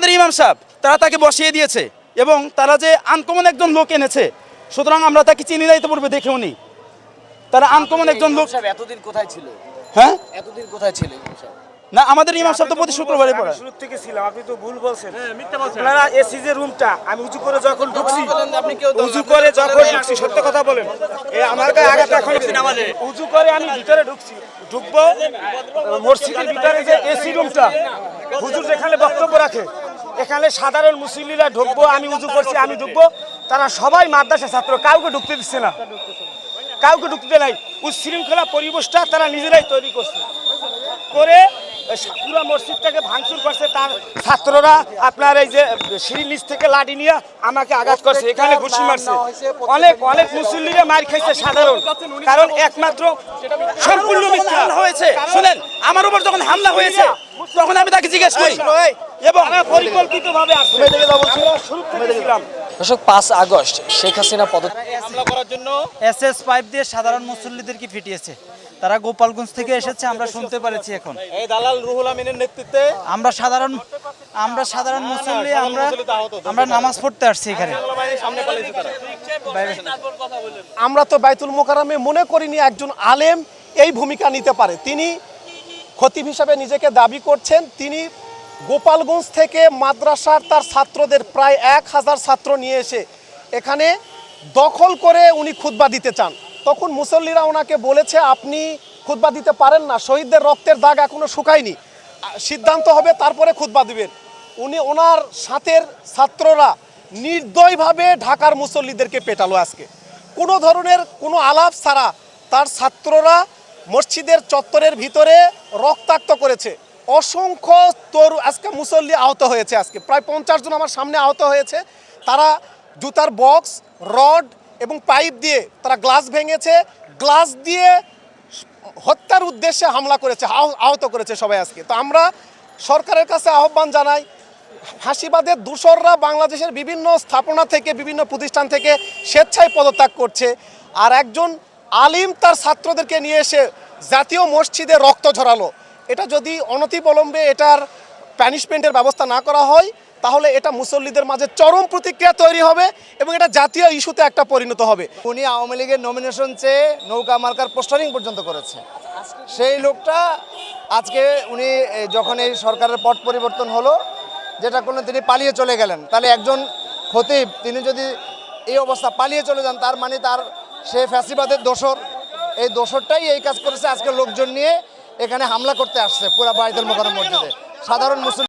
আমাদের ইমাম সাহেব তারা তাকে বসিয়ে দিয়েছে এবং তারা যে আনকমন একজন লোক এনেছে সুতরাং আমরা তাকে চিনি নাই পূর্বে দেখেও নি। তারা আনকমন একজন লোক এতদিন কোথায় ছিল? হ্যাঁ? এতদিন কোথায় ছিল না আমাদের ইমাম সাহেব তো প্রতি শুক্রবারে পড়ে শুরু থেকে ছিলাম আপনি তো ভুল বলছেন। হ্যাঁ মিথ্যা বলছেন। আপনারা এসি যে রুমটা আমি উঁচু করে যখন ঢুকছি আপনি কেউ উঁচু করে যখন ঢুকছি সত্য কথা বলেন। এই আমার গায়ে আঘাত এখন। উঁচু করে আমি ভিতরে ঢুকছি। ঢুকবো মসজিদের ভিতরে যে এসি রুমটা হুজুর যেখানে বক্তব্য রাখে এখানে সাধারণ মুসল্লিরা ঢুকবো আমি উঁচু করছি আমি ঢুকবো। তারা সবাই মাদ্রাসা ছাত্র কাউকে ঢুকতে দিচ্ছে না। কাউকে ঢুকতে নাই। উচ্ছৃঙ্খলা পরিবেশটা তারা নিজেরাই তৈরি করছে। করে পুরো মসজিদটাকে ভাঙচুর করছে তার ছাত্ররা। আপনার এই যে সিঁড়ির নিচ থেকে লাঠি নিয়ে আমাকে আঘাত করছে এখানে ঘুষি মারছে। অনেক অনেক মুসল্লিরা মার খাইছে সাধারণ। কারণ একমাত্র সম্পূর্ণ মিথ্যা। হয়েছে। শুনেন আমার উপর যখন হামলা হয়েছে তখন আমি তাকে জিজ্ঞেস করি। এবং পরিকল্পিত ভাবে আসছে। শুরু থেকে ছিলাম। দর্শক পাঁচ আগস্ট শেখ হাসিনা পদ এসএস পাইপ দিয়ে সাধারণ মুসল্লিদেরকে ফিটিয়েছে। তারা গোপালগঞ্জ থেকে এসেছে আমরা শুনতে পারেছি এখন। এই দালাল রুহুল আমিনের নেতৃত্বে আমরা সাধারণ আমরা সাধারণ মুসল্লি আমরা আমরা নামাজ পড়তে আসছি এখানে। আমরা তো বাইতুল মোকারমে মনে করিনি একজন আলেম এই ভূমিকা নিতে পারে। তিনি খতিব হিসাবে নিজেকে দাবি করছেন। তিনি গোপালগঞ্জ থেকে মাদ্রাসার তার ছাত্রদের প্রায় এক হাজার ছাত্র নিয়ে এসে এখানে দখল করে উনি খুতবা দিতে চান। তখন মুসল্লিরা ওনাকে বলেছে, আপনি খুতবা দিতে পারেন না, শহীদদের রক্তের দাগ এখনও শুকায়নি। সিদ্ধান্ত হবে, তারপরে খুতবা দিবেন। উনি ওনার সাথের ছাত্ররা নির্দয়ভাবে ঢাকার মুসল্লিদেরকে পেটালো আজকে। কোনো ধরনের কোনো আলাপ ছাড়া তার ছাত্ররা মসজিদের চত্বরের ভিতরে রক্তাক্ত করেছে। অসংখ্য তরু, আজকে মুসল্লি আহত হয়েছে আজকে। প্রায় পঞ্চাশ জন আমার সামনে আহত হয়েছে। তারা জুতার বক্স, রড এবং পাইপ দিয়ে তারা গ্লাস ভেঙেছে। গ্লাস দিয়ে হত্যার উদ্দেশ্যে হামলা করেছে আহত করেছে সবাই আজকে। তো আমরা সরকারের কাছে আহ্বান জানাই ফাঁসিবাদের দূষররা বাংলাদেশের বিভিন্ন স্থাপনা থেকে, বিভিন্ন প্রতিষ্ঠান থেকে স্বেচ্ছায় পদত্যাগ করছে। আর একজন আলিম তার ছাত্রদেরকে নিয়ে এসে জাতীয় মসজিদে রক্ত ঝরালো। এটা যদি অনতিবলম্বে এটার প্যানিশমেন্টের ব্যবস্থা না করা হয়, তাহলে এটা মুসল্লিদের মাঝে চরম প্রতিক্রিয়া তৈরি হবে এবং এটা জাতীয় ইস্যুতে একটা পরিণত হবে। উনি আওয়ামী লীগের নমিনেশন চেয়ে নৌকা মার্কার পোস্টারিং পর্যন্ত করেছে। সেই লোকটা আজকে উনি যখন এই সরকারের পট পরিবর্তন হলো, যেটা করলেন তিনি পালিয়ে চলে গেলেন। তাহলে একজন খতিব, তিনি যদি এই অবস্থা পালিয়ে চলে যান, তার মানে তার সে ফ্যাসিবাদের দোসর এই দোসরটাই এই কাজ করেছে আজকে লোকজন নিয়ে এখানে হামলা করতে আসছে পুরা বাইদুল মোকারম মসজিদে। সাধারণ মুসলিম